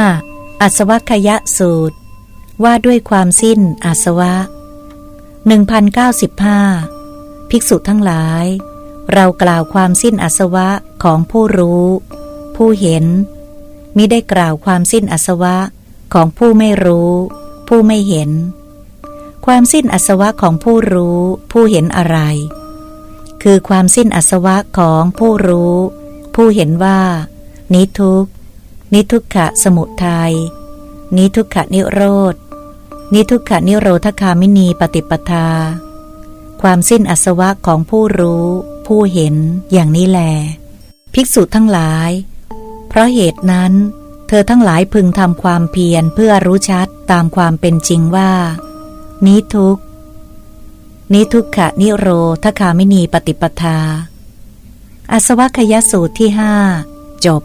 5. อัสวัคยะสูตร ว่าด้วยความสิ้นอาสวะ 1095 ภิกษุทั้งหลาย เรากล่าวความสิ้นอาสวะของผู้รู้ ผู้เห็น มิได้กล่าวความสิ้นอาสวะของผู้ไม่รู้ ผู้ไม่เห็น ความสิ้นอาสวะของผู้รู้ ผู้เห็นอะไร คือความสิ้นอาสวะของผู้รู้ ผู้เห็นว่า นิทุกข์ นิทุกขะสมุทัยนิทุกขะนิโรธ นิทุกขะนิโรธคามินีปฏิปทา ความสิ้นอสวะของผู้รู้ ผู้เห็นอย่างนี้แล ภิกษุทั้งหลาย เพราะเหตุนั้น เธอทั้งหลายพึงทำความเพียรเพื่อรู้ชัดตามความเป็นจริงว่า นิทุกนิทุกขะนิโรธคามินีปฏิปทา อสวัคยสูตรที่ห้าจบ